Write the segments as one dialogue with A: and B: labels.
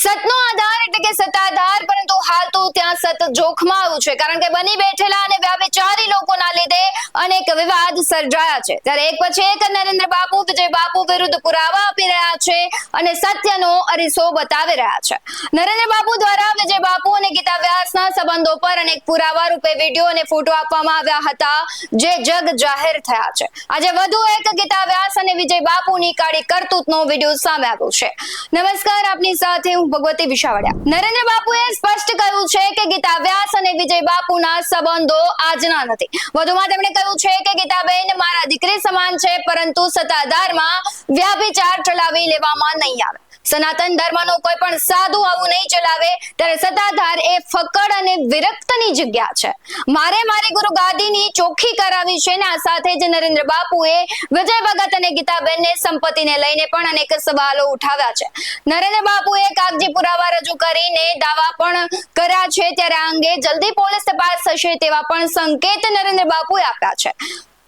A: સતનો આધાર એટલે કે સત્તાધાર પરંતુ હાલ તો ત્યાં સતત જોખમાં આવ્યું છે. કારણ કે બની બેઠેલા અને વ્યાપચારી લોકોના લીધે અનેક વિવાદ સર્જાયા છે. ત્યારે એક પછી એક નરેન્દ્ર બાપુ વિજય બાપુ વિરુદ્ધ પુરાવા આપી રહ્યા છે અને સત્યનો અરીસો બતાવી રહ્યા છે. નરેન્દ્ર બાપુ દ્વારા વિજય બાપુ અને ગીતા વ્યાસના સંબંધો પર અનેક પુરાવા રૂપે વીડિયો અને ફોટો આપવામાં આવ્યા હતા, જે જગ જાહેર થયા છે. આજે વધુ એક ગીતા વ્યાસ અને વિજય બાપુની કાળી કરતૂતનો વીડિયો સામે આવ્યો છે. નમસ્કાર, આપની સાથે હું ભગવતી વિશાવડિયા. નરેન્દ્ર બાપુએ સ્પષ્ટ કહ્યું છે કે ગીતા વ્યાસ અને વિજય બાપુના સંબંધો આજના નથી. વધુમાં તેમણે કહ્યું છે કે ગીતાબેન મારા દીકરી સમાન છે, પરંતુ સત્તાધારમાં વ્યાભિચાર ચલાવી લેવામાં નહીં આવે. સનાતન ધર્મનો કોઈ પણ સાધુ આવું નહીં ચલાવે, ત્યારે સત્તાધાર એ ફકડ અને વિરક્તની જગ્યા છે. મારે મારી ગુરુ ગાદીની ચોખ્ખી કરાવી છે ને આ સાથે જ નરેન્દ્ર બાપુએ વિજય ભગત અને ગીતાબેનને સંપત્તિને લઈને પણ અનેક સવાલો ઉઠાવ્યા છે. નરેન્દ્ર બાપુએ કાગજી પુરાવા રજૂ કરીને દાવા પણ કર્યા છે, ત્યારે આ અંગે જલ્દી પોલીસ તપાસ થશે તેવા પણ સંકેત નરેન્દ્ર બાપુએ આપ્યા છે.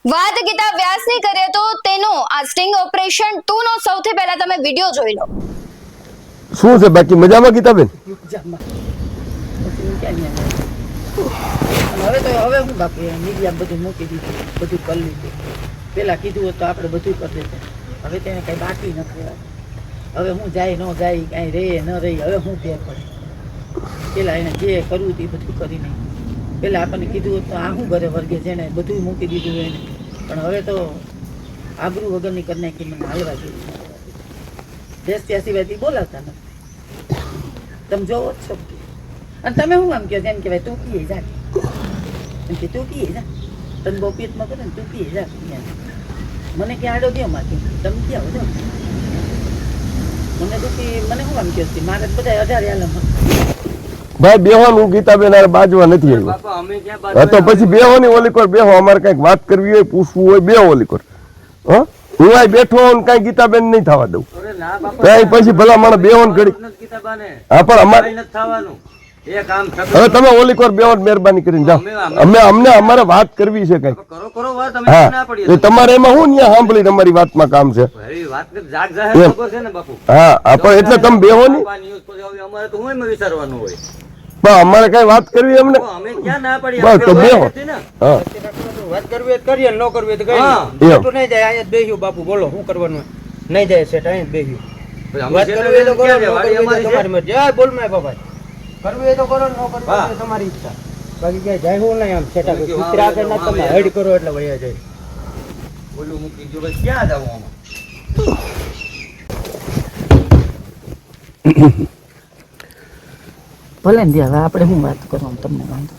A: વાત ગીતા વ્યાસની કરીએ તો તેનો આ સ્ટિંગ ઓપરેશન ટુ નો સૌથી પહેલા તમે વીડિયો જોઈ લો.
B: શું છે બાકી? મજામાં ગીતાબેન
C: હવે તો, હવે હું બાપુ મીડિયા બધું મૂકી દીધું, બધું કરી લીધું. પેલા કીધું હોત આપણે બધું કરી દેતા હવે તેને કઈ બાકી નથી હવે હું જાય, ન જાય, કાંઈ રહે, ન રહી, હવે હું ફેર પડે. પેલા એને જે કરવું હતું એ બધું કરી નહીં પેલા આપણને કીધું હોત, આ શું ઘરે વર્ગે જેને બધું મૂકી દીધું એને. પણ હવે તો આબરૂ વગરની કરી નાખી, મને હાલવા જેવું દેશ ત્યાં સિવાયથી બોલાવતા નથી. તમે જોવો જ છો. અને તમે શું આમ કહો છો? એમ કહેવાય તું કીએ જા એમ કે તું કીએ જા તને બહુ પેટમાં કરે ને તું કીએ જા મને ક્યાં આડો ગયો માથી. તમે ક્યાં વધો મને દુખી મને હું આમ કહો છો? મારે બધા અઢાર આલમ
B: ભાઈ બેહોનું ગીતાબેન આર બાજવા નથી આવ્યું.
D: બાપા અમે ક્યાં
B: હા તો પછી બેહો ની ઓલી કોર બેહો અમારે કંઈક વાત કરવી હોય પૂછવું હોય બેહો ઓલી કોર. હા? હું આ બેઠો હોઉં કાંઈ ગીતાબેન નહીં થવા દઉં. કાંઈ પછી ભલા માણસ બેહો ને
D: કરી
B: હા પણ અમારે હવે તમે ઓલી કોર બેહો ને મહેરબાની કરીને જાઓ. અમે અમને અમારે વાત કરવી છે
D: કઈ.
B: હા. તો. તમારે એમાં શું ન્યા સાંભળી તમારી વાતમાં કામ છે? હા હા પણ એટલે તમે બેહો ની પણ અમારે કઈ વાત કરવી એમને
D: તો અમે ક્યાં
B: બસ તો બેહો.
D: વાત
E: કરવી કરીએ ન કરવી તો કઈ નહીં. તો નહીં જાય અહીંયા જ બાપુ બોલો શું કરવાનું? નહીં જાય સેટ અહીંયા વાત કરવી તો કરો. તમારી મરજી. હા બોલ મેં બાબા કરવી હોય તો કરો ન કરવી તમારી ઈચ્છા. બાકી ક્યાંય જાય હું નહીં આમ સેટા
D: તમે કહો,
E: કુતરા આગળ ના તમે
D: હા,
E: કરો એટલે વયા જાય.
D: બોલું મૂકી જો ભાઈ ક્યાં જાવું આમાં?
C: ભલે ને હવે આપણે શું વાત કરવાનું તમને વાંધો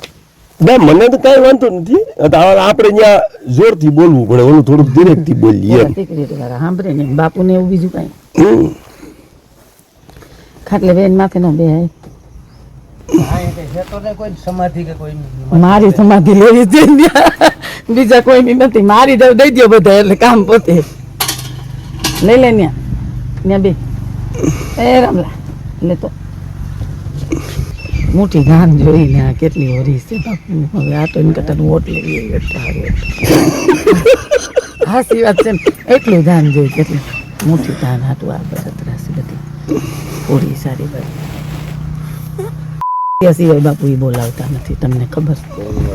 B: ના મને તો કઈ વાંધો નથી. આપણે અહીંયા જોરથી બોલવું પડે ઓલું થોડુંક ધીરેથી બોલીએ
C: સાંભળે ને બાપુને એવું બીજું કઈ? ખાટલે બેન માથે ન બે
E: કોઈ કોઈ.
C: મારી સમાધિ લેવી છે બીજા કોઈની નથી. મારી દઈ દઈ દો બધા એટલે કામ પોતે. લઈ લે ત્યાં ત્યાં બે. એ રામલા એટલે તો. મોટી ગાન જોઈને આ કેટલી હોરી છે બાપુ. હવે આ તો એમ કરતા વોટ હારું હાસી વાત છે એટલું ધાન જોઈ કેટલું મોટી ધાન હતું આ બરતરાસી બધી. ઓરી સારી બધી સિવાય બાપુ એ બોલાવતા નથી તમને ખબર?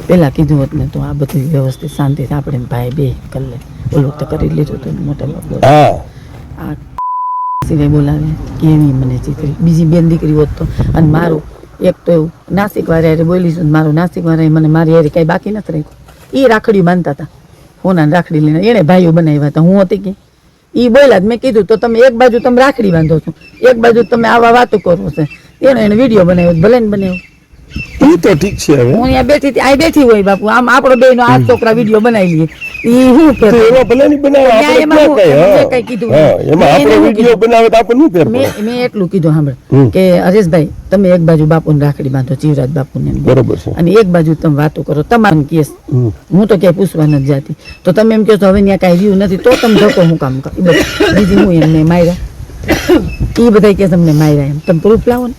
C: પેલા કીધું હોત ને તો આ બધું વ્યવસ્થિત શાંતિથી આપણે ભાઈ બે કલ્લે. ઓલું તો કરી લીધું હતું મોટા બાપુ આ સિવાય બોલાવે કેવી મને ચીતરી. બીજી બેન દીકરી હોત તો. અને મારું એક તો એવું, નાસિક વાળા હારે બોલી છું મારું નાસિક વાળા મને મારી હારે કઈ બાકી નથી રાખ્યું. એ રાખડી બાંધતા હતા હોના રાખડી લઈને, એણે ભાઈઓ બનાવ્યા હતા, હું હતી કે એ બોલ્યા જ, મેં કીધું, તો તમે એક બાજુ તમે રાખડી બાંધો છો, એક બાજુ તમે આવા વાતો કરો છો. એનો એને વીડિયો બનાવ્યો, ભલે ને બનાવ્યો.
B: એ તો ઠીક છે હવે.
C: હું અહીંયા બેઠી હતી. આ બેઠી હોય બાપુ. આમ આપણો બે નો આ છોકરા વીડિયો બનાવી લઈએ એ શું ફેર
B: તો ભલે ની બનાવે આપણે કઈ
C: કીધું
B: એમાં આપણો વીડિયો બનાવે તો આપણે શું ફેર પડે
C: મેં એટલું કીધું સાંભળ કે હરેશભાઈ તમે એક બાજુ બાપુને રાખડી બાંધો જીવરાજ બાપુને.
B: બરોબર છે.
C: અને એક બાજુ તમે વાતો કરો તમારું કેસ. હું તો ક્યાંય પૂછવા નથી જાતી. તો તમે એમ કહો છો હવે ત્યાં કાંઈ રહ્યું નથી તો તમે ધક્કો હું કામ કરું? બીજું હું એમને માર્યા. એ બધા કે તમને માર્યા એમ. તમે પ્રૂફ લાવો ને.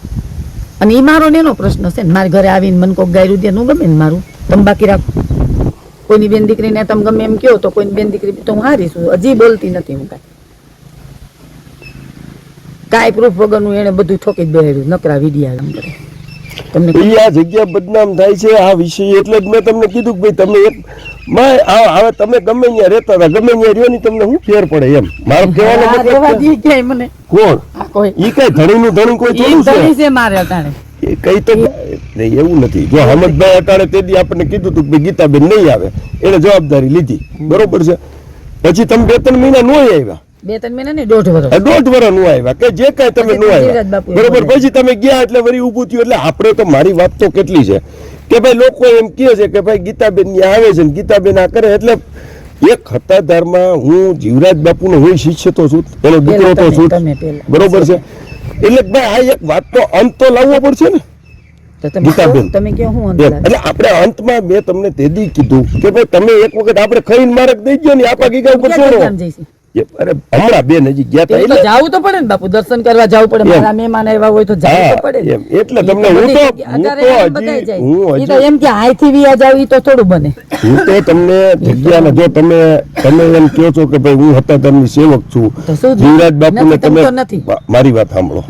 C: અને એ મારો એનો પ્રશ્ન છે ને, મારા ઘરે આવીને મને કોઈક ગાયરું દે ગમે ને મારું. તમે બાકી રાખો. કોઈની બેન દીકરીને તમે ગમે એમ કહો, તો કોઈની બેન દીકરી તો હું હારી છું હજી બોલતી નથી હું કાંઈ. કાંઈ પ્રૂફ વગરનું એને બધું ઠોકી જ બેહાડ્યું નકરા વિડીયા એમ કરે તમને
B: ઈ આ જગ્યા બદનામ થાય છે આ વિષય એટલે જ મેં તમને કીધું કે ભાઈ તમે એક માં આ- હવે તમે ગમે ત્યાં રહેતા હતા ગમે ત્યાં રહ્યો ની તમને શું ફેર પડે એમ? મારો કહેવાનો મતલબ
C: મને.
B: કોણ?
C: કોઈ.
B: ઈ કઈ ધણીનું ધણી કોઈ થોડું
C: ધણી
B: છે
C: છે મારે અટાણે.
B: એ કઈ તો નહીં એવું નથી. જો હમદભાઈ અટાણે તે દી આપણને કીધું હતું કે ભાઈ ગીતાબેન નહીં આવે એને જવાબદારી લીધી. બરોબર છે? પછી તમે બે ત્રણ મહિના નો આવ્યા.
C: બે ત્રણ મહિના ને દોઢ વર્ષ
B: દોઢ વર્ષનું આવ્યા કે જે કઈ તમે નું આવ્યા. બરોબર પછી તમે ગયા એટલે વળી ઊભું થયું એટલે આપણે તો મારી વાત તો કેટલી છે? કે ભાઈ લોકો એમ કહે છે કે ભાઈ ગીતાબેન ત્યાં આવે છે ને ગીતાબેન આ કરે એટલે એક હતાધારમાં હું જીવરાજ બાપુનો હું શિષ્ય તો છું એનો દીકરો તો છું બરોબર છે? એટલે ભાઈ આ એક વાત તો અંત તો લાવવો પડશે ને? એટલે આપણે અંતમાં મેં તમને તેદી કીધું કે ભાઈ તમે એક વખત આપણે ખાઈને મારક દઈ ગયો ને આપા ગીગા ઉપર છોડો અરે હમણાં બેન હજી ગયા તા એટલે
C: જાવું તો પડે ને બાપુ દર્શન કરવા જવું પડે. મારા મહેમાન આવ્યા હોય તો જાવું તો પડે.
B: એમ. એટલે તમને હું તો- હું તો હજી- હું
C: તો એમ કે અહીંથી વિયા જાવ તો થોડું બને.
B: હું તો તમને જગ્યાને જો તમે તમે એમ કહો છો કે ભાઈ હું હતાધર્મની સેવક છું? જીવરાજ બાપુને
C: તમે
B: મારી વાત સાંભળો.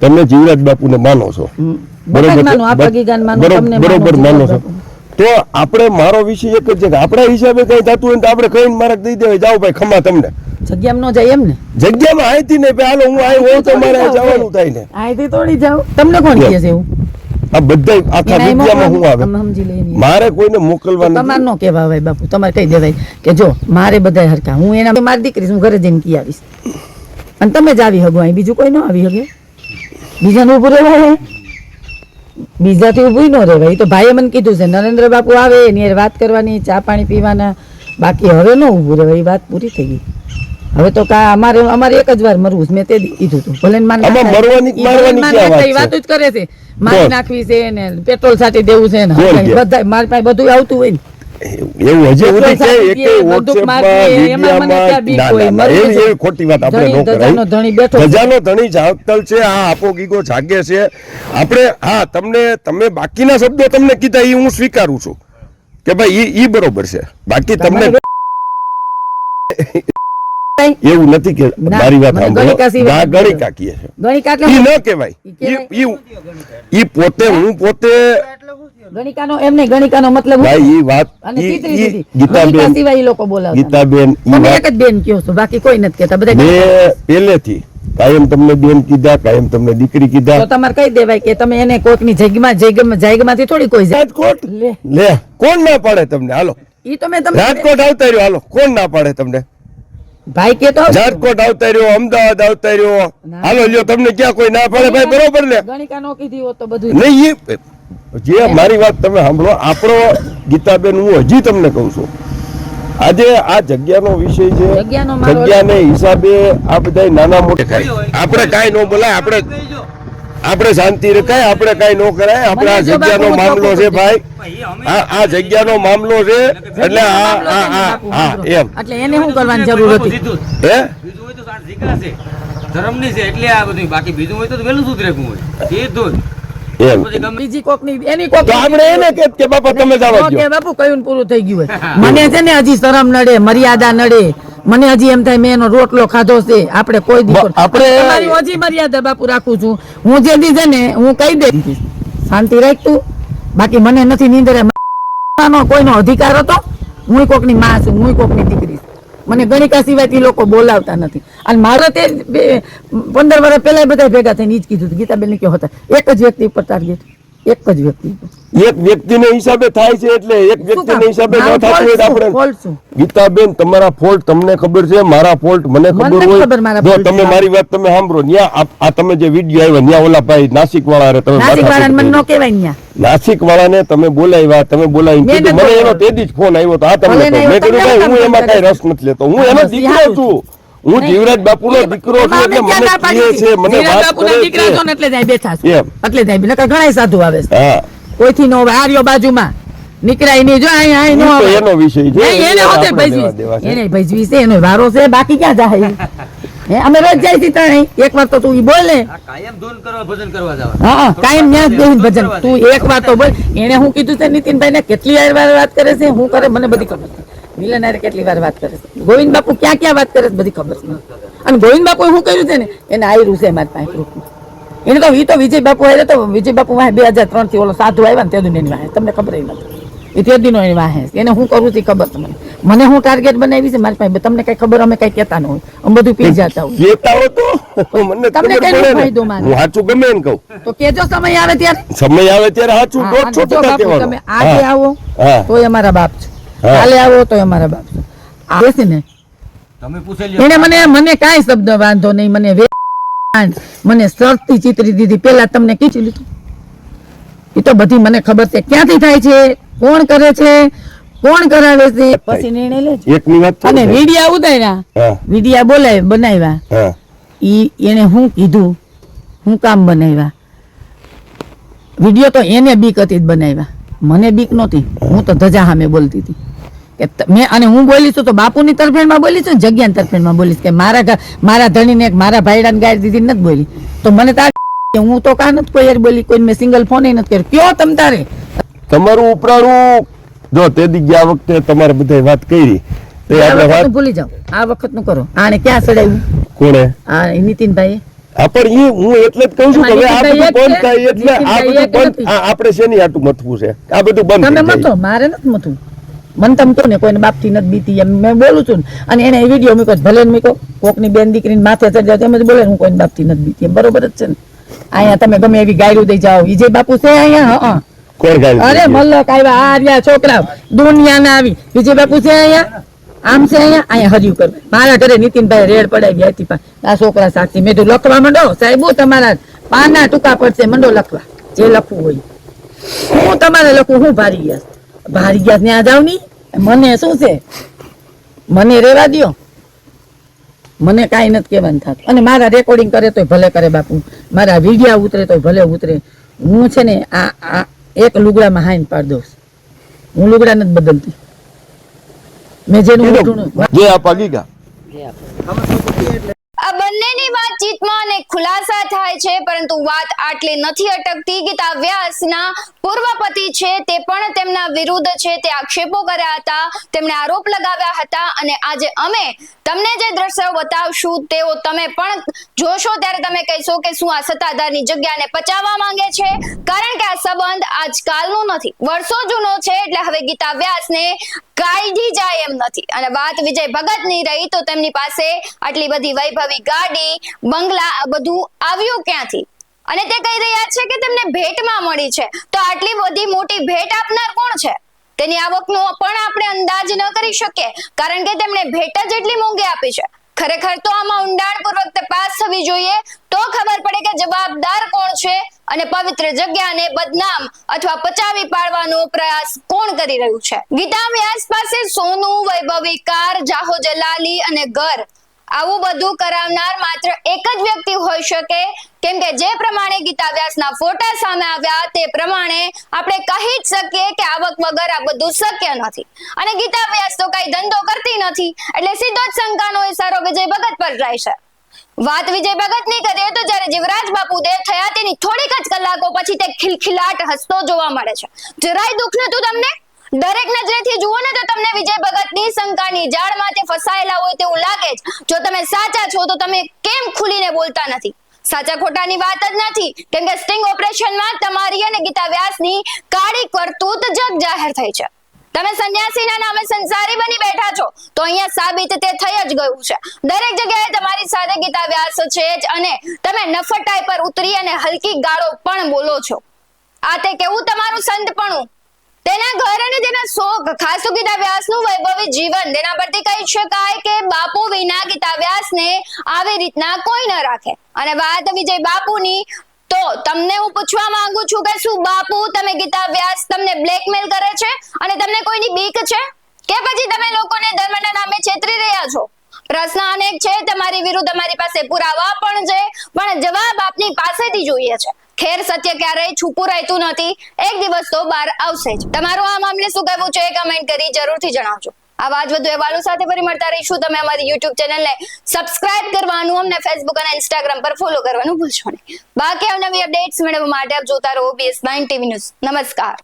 B: તમે જીવરાજ બાપુને માનો છો.
C: બધા જ
B: છે?
C: માનો, આપા
B: બ-
C: ગીગાને માનો,
B: બરો-
C: તમને
B: બરોબર
C: માનો,
B: છો. તો આપણે મારો વિષય એક જ છે કે આપણા હિસાબે કઈ થતું હોય તો આપણે કહીને મારક દઈ દેવાય. જાઓ ભાઈ ખમા તમને.
C: જગ્યામાં ન જાય એમ ને?
B: જગ્યામાં આયતી નહીં હાલો હું આય હોઉં તો મારે જવાનું થાય ને.
C: અહીંથી તોડી જાવ તમને કોણ કહે છે એવું?
B: આ બધા આખા
C: એમ
B: હું આવે. મારે કોઈને મોકલવા
C: તમારે નો કહેવા ભાઈ બાપુ તમારે કહી દેવાય કે જો મારે બધા હરકા હું એના મારી દીકરી હું ઘરે જઈને કી આવીશ. અને તમે જ આવી હગો અહીં. બીજું કોઈ ન આવી હગે. બીજાનું ઉભું રહેવાય બીજાથી ઊભું ન રહેવાય. એ તો ભાઈએ મને કીધું છે નરેન્દ્ર બાપુ આવે એની વાત કરવાની ચા પાણી પીવાના બાકી હવે ન ઊભું રહેવાય. એ વાત પૂરી થઈ ગઈ. હવે તો કા અમારે અમારે એક જ વાર મરવું મેં તે કીધું હતું. ભલે.
B: મરવાની વાત
C: જ કરે છે. મારી નાખવી છે ને પેટ્રોલ સાથે દેવું છે ને બધા મારી પાસે બધું આવતું હોય ને.
B: એવું હજી સુધી
C: સાથે
B: એકે
C: બંદૂક
B: WhatsApp
C: મારીએ,
B: માં,
C: એમાં મને ક્યાં બીક
B: ના,
C: હોય?
B: ના, ના,
C: મરવું
B: એવી ખોટી વાત આપણે ન કરાય.
C: ધજાનો ધણી બેઠો છે.
B: ધજાનો ધણી જાગતલ છે આ આપો ગીગો જાગે છે. આપણે હા તમને તમે બાકીના શબ્દો તમને કીધા એ હું સ્વીકારું છું. કે ભાઈ ઈ બરોબર છે. બાકી તમને એવું નથી કે મારી વાત
C: ગણિકા
B: કહે છે. ઈ ન કહેવાય.
C: ઈ
B: પોતે હું પોતે
C: ગણિકાનો એમ નહીં ગણિકાનો મતલબ
B: ભાઈ ઈ વાત
C: અને
B: ઈ-
C: પિતરી
B: ઈ
C: દીધી. ગણિકા
B: ગીતાબેન
C: સિવાય લોકો બોલાવતા
B: ગીતાબેન
C: તમે એક જ બેન કયો છો બાકી કોઈ નથી કહેતા. બધા
B: મેં પહેલેથી કાયમ તમને બેન કીધા કાયમ તમને દીકરી
C: તો
B: કીધા
C: તમારે કહી દેવાય કે તમે એને કોકની જગ્યામાં જગ્યામાંથી થોડી કોઈ
B: રાજકોટ?
C: લે.
B: કોણ ના પાડે તમને? હાલો.
C: ઈ તો મેં તમને
B: રાજકોટ આવતા રહ્યો હાલો. કોણ ના પાડે તમને?
C: ભાઈ કેતો
B: રાજકોટ આવતા રહ્યો અમદાવાદ આવતા રહ્યો હાલો લ્યો તમને ક્યાં કોઈ ના પાડે? ભાઈ બરોબર ને?
C: ગણિકા નો કીધી હોત તો બધું
B: નહીં જે મારી વાત તમે સાંભળો આપણો ગીતાબેન હું હજી તમને કહું છું. આજે આ જગ્યાનો વિષય છે
C: જગ્યાને
B: હિસાબે આ બધા નાના મોટા આપણે કાંઈ ન બોલાય આપણે આપણે શાંતિ રખાય આપણે કાંઈ ન કરાય આપણે આ જગ્યાનો મામલો છે ભાઈ. આ આ જગ્યાનો મામલો છે એટલે આ આ આ હા એમ.
C: એટલે એને શું કરવાની જરૂર હતી?
B: હે?
D: બીજું હોય તો દીકરા છે. ધર્મની છે એટલે આ બધું. બાકી બીજું હોય તો વહેલું સુધરેકું હોય. એ જ.
C: બીજી કોકની એની કોક
B: આપણે એને કે કે બાપા તમે જવા
C: ઓકે બાપુ કયું પૂરું થઈ ગયું મને છે ને હજી શરમ નડે મર્યાદા નડે. મને હજી એમ થાય મેં એનો રોટલો ખાધો છે. આપણે કોઈ
B: દિવસ આપણે-
C: તમારી હજી મર્યાદા બાપુ રાખું છું. હું જે દીધે ને હું કહી દે શાંતિ રાખ તું. બાકી મને નથી નીંદર. નો કોઈનો અધિકાર હતો. હું કોકની માં છું હું કોકની દીકરી છું. મને ગણિકા સિવાયથી લોકો બોલાવતા નથી. અને મારે તે પંદર વર્ષ પહેલા બધા ભેગા થઈને એ જ કીધું ગીતાબેન કયો હતા. એક જ વ્યક્તિ ઉપર ટાર્ગેટ એક જ વ્યક્તિ
B: એક વ્યક્તિને હિસાબે થાય છે એટલે એક વ્યક્તિને હિસાબે ન થતું હોય? આપણે ગીતાબેન તમારા ફોલ્ટ તમને ખબર છે મારા ફોલ્ટ મને ખબર હોય. જો તમે મારી વાત તમે સાંભળો. ન્યા આ- તમે જે વીડિયો આવ્યો ન્યા ઓલા ભાઈ નાસિક વાળા રે તમે
C: નાસિક વાળા મને નો કહેવાય ન્યા.
B: નાસિક વાળાને તમે બોલાવ્યા તમે
C: નથી
B: મને એનો. તેદી જ ફોન આવ્યો તો આ તમને મેં કીધું હું એમાં કઈ રસ નથી લેતો. હું એનો દીકરો છું. હું જીવરાજ બાપુ નો દીકરો છું એટલે મને
C: દીધી?
B: છે મને વાત કરે
C: દીકરા છો એટલે જાય બેઠા છું. એટલે જાય નકર ઘણા સાધુ આવે છે.
B: હા.
C: કોઈથી નો આર્યો બાજુમાં. નીકળાય નહીં. જો અહીં અહીં નો આવે.
B: એનો વિષય છે.
C: એને હોતે ભજવી એને ભજવી છે એનો વારો છે. બાકી ક્યાં જાય? હે? અમે રોજ જાય છે ત્રણેય. એક વાર તો તું ઈ બોલે.
D: કાયમ ધૂન કરવા ભજન કરવા જાવ.
C: હા કાયમ ન્યાસ જ ભજન. તું એક વાર તો બોલ. એને હું કીધું છે નીતિનભાઈ ને કેટલી વાર વાત કરે છે? હું કરે? મને બધી ખબર છે. મિલન હારે કેટલી વાર વાત કરે છે? ગોવિંદ બાપુ ક્યાં ક્યાં વાત કરે છે બધી ખબર છે. અને ગોવિંદ બાપુ શું કર્યું છે ને? એને આયરું છે મારી પાસે પ્રૂફમાં. એને તો તો વિજય બાપુ હારે તો વિજય બાપુ વાહે બે હજાર ત્રણથી ઓલો સાધુ આવ્યા ને તે દિન એની વાહે. તમને ખબર નથી. એ તે દિનો એની વાહે એને હું કરું છું ખબર તમને મને. હું ટાર્ગેટ બનાવી છે મારી પાસે? તમને કઈ ખબર અમે કઈ કહેતા ન હોય. અમે બધું પી જતા હોય.
B: કહેતા હો તો મને
C: તમને કઈ ફાયદો મારે?
B: હું સાચું ગમે એમ કહું.
C: તો કેજો સમય આવે ત્યારે.
B: સમય આવે ત્યારે સાચું
C: હા,
B: દોઢ
C: અને
B: છો
C: જો
B: ટકા કહેવાનું.
C: તમે આજે આવો
B: તો
C: તોય અમારા બાપ છે. કાલે આવો તો અમારા બાપ. છે બેસી ને
D: તમે પૂછેલી
C: એને મને મને કાંઈ શબ્દ વાંધો નહીં મને મને સરતી ચિતરી દીધી. પેલા તમને કીધું લીધું. એ તો બધી મને ખબર છે. ક્યાંથી થાય છે? કોણ કરે છે? કોણ કરાવે છે? પછી નિર્ણય લેજો.
B: એકની વાત
C: અને વિડિયા ઉતાર્યા. વિડિયા બોલાય બનાવ્યા.
B: હા.
C: ઈ એને હું કીધું. હું કામ બનાવ્યા. વિડિયો તો એને બીક હતી જ બનાવ્યા. મને બીક નહોતી. હું તો ધજા સામે બોલતી હતી. કે મેં અને હું બોલી છું તો બાપુની તરફેણમાં બોલી છું ને જગ્યાની તરફેણમાં બોલીશ કે મારા મારા ધણીને એક મારા ભાઈડાને ગાય દીધી નથી બોલી. તો મને તાર કે હું તો કા નથી કોઈ યાર બોલી કોઈ મેં સિંગલ ફોન નથી કર્યો. કયો તમ તારે?
B: તમારું ઉપરાણું જો તે દી ગયા વખતે તમારે બધા વાત કરી. તે આપણે વાત
C: ભૂલી જાઓ આ વખતનું કરો. આને ક્યાં સડાવ્યું?
B: કોણે?
C: આ નીતિનભાઈ
B: પણ એ હું એટલે જ કહું છું કે હવે આ બધું બંધ થાય એટલે આ બધું બંધ આપણે શેની આટું મથવું છે? આ બધું બંધ
C: તમે મથો મારે નથી મથવું. મન તમતો ને કોઈને બાપથી નથી બીતી એમ મેં બોલું છું અને એને વીડિયો મૂક્યો ભલે ને મૂક્યો. કોકની બેન દીકરીને માથે ચડી જાવ એમ જ બોલે ને હું કોઈને બાપથી નથી બીતી એમ બરોબર જ છે ને. અહીંયા તમે ગમે એવી ગાયરું દઈ જાઓ. વિજય બાપુ છે અહીંયા હા અરે મલ્લક આવ્યા આ રહ્યા છોકરા દુનિયા ના આવી વિજય બાપુ છે અહીંયા આમ છે અહીંયા? અહીંયા હર્યું કરું મારા ઘરે નીતિનભાઈ રેડ પડાવી ગયા હતી પણ આ છોકરા સાક્ષી મેં કીધું, લખવા માંડો? સાહેબ તમારા પાના ટૂંકા પડશે, મંડો લખવા. જે લખવું હોય. હું તમારે લખું, હું ભારી ગયા ભારી ગયા ત્યાં જાવની? મને શું છે? મને રેવા દ્યો. મને કાંઈ નથી કહેવાનું થતું. અને મારા રેકોર્ડિંગ કરે તોય ભલે કરે બાપુ. મારા વિડિયા ઉતરે તોય ભલે ઉતરે. હું છે ને આ એક લુગડામાં હાઈન પાડ દઉં હું લુગડા નથી બદલતી. મેં જેનું
B: જે આ
A: બંનેની વાતચીતમાં અનેક ખુલાસા થાય છે પરંતુ વાત આટલી નથી અટકતી ગીતા વ્યાસના પૂર્વ પતિ છે તે પણ તેમના વિરુદ્ધ છે. તે આક્ષેપો કર્યા હતા તેમણે આરોપ લગાવ્યા હતા અને આજે અમે તમને જે દ્રશ્યો બતાવશું, તેઓ તમે પણ જોશો ત્યારે તમે કહેશો કે શું આ સત્તાધારની જગ્યાને પચાવવા માંગે છે? કારણ કે આ સંબંધ આજકાલનો નથી. વર્ષો જૂનો છે એટલે હવે ગીતા વ્યાસને કાઢી જાય એમ નથી. અને વાત વિજય ભગતની રહી તો તેમની પાસે આટલી બધી વૈભવી ગાડી, બંગલા, આ બધું આવ્યું ક્યાંથી? અને તે કહી રહ્યા છે કે તેમને ભેટમાં મળી છે. તો આટલી બધી મોટી ભેટ આપનાર કોણ છે? તેની આવકનો પણ આપણે અંદાજ ન કરી શકીએ. કારણ કે તેમણે ભેટ જ મોંઘી આપી છે. ખરેખર તો આમાં ઊંડાણપૂર્વક તપાસ થવી જોઈએ તો ખબર પડે કે જવાબદાર કોણ છે અને પવિત્ર જગ્યાને બદનામ અથવા પચાવી પાડવાનો પ્રયાસ કોણ કરી રહ્યું છે. ગીતા વ્યાસ પાસે સોનું, વૈભવી કાર, જાહો જલાલી અને ઘર આવું બધું કરાવનાર માત્ર એક જ વ્યક્તિ હોઈ શકે. કેમ કે જે પ્રમાણે ગીતા વ્યાસના ફોટા સામે આવ્યા તે પ્રમાણે આપણે કહી જ શકીએ કે આવક વગર આ બધું શક્ય નથી. અને ગીતા વ્યાસ તો કઈ ધંધો કરતી નથી. એટલે સીધો જ શંકાનો ઇશારો વિજય ભગત પર જાય છે. વાત વિજય ભગતની કરીએ તો જ્યારે જીવરાજ બાપુ દેવ થયા તેની થોડીક જ કલાકો પછી તે ખિલખિલાટ હસતો જોવા મળે છે. જરાય દુઃખ નતું તમને? દરેક નજરેથી જુઓ ને તો તમને વિજય ભગતની શંકાની જાળમાં તે ફસાયેલા હોય તેવું લાગે જ જો તમે સાચા છો તો તમે કેમ ખુલીને બોલતા નથી? સાચા ખોટાની વાત જ નથી. કેમ કે સ્ટિંગ ઓપરેશનમાં તમારી અને ગીતા વ્યાસની કાળી કરતૂત જગ જાહેર થઈ છે. તમે સંન્યાસીના નામે સંસારી બની બેઠા છો, તો અહીંયા સાબિત તે થઈ જ ગયું છે. દરેક જગ્યાએ તમારી સાથે ગીતા વ્યાસ છે જ અને તમે નફટાઈ પર ઉતરી અને હલકી ગાળો પણ બોલો છો. આ તે કેવું તમારું સંતપણું? તેના ઘર અને તેના શોખ, ખાસ તો ગીતા વ્યાસનું વૈભવી જીવન, તેના પરથી કહી શકાય કે બાપુ વિના ગીતા વ્યાસને આવી રીતના કોઈ ન રાખે. અને વાત વિજય બાપુની, તો તમને હું પૂછવા માંગુ છું કે શું બાપુ તમે ગીતા વ્યાસ તમને બ્લેકમેલ કરે છે? અને તમને કોઈની બીક છે? કે પછી તમે લોકોને ધર્મના નામે છેતરી રહ્યા છો? પ્રશ્ન અનેક છે, તમારી વિરુદ્ધ અમારી પાસે પુરાવા પણ છે, પણ જવાબ આપની પાસેથી જોઈએ છે. ખેર સત્ય ક્યારેય છુપું રહેતું નથી. એક દિવસ તો બહાર આવશે જ. તમારું આ મામલે શું કહેવું છે એ કમેન્ટ કરી જરૂરથી જણાવજો. આવા જ વધુ અહેવાલો સાથે ફરી મળતા રહીશું. તમે અમારી યુટ્યુબ ચેનલને સબસ્ક્રાઇબ કરવાનું, અમને ફેસબુક અને ઇન્સ્ટાગ્રામ પર ફોલો કરવાનું ભૂલશો નહીં. બાકી અવનવી અપડેટ્સ મેળવવા માટે આપ જોતા રહો બીએસ નાઇન ટીવી ન્યૂઝ નમસ્કાર.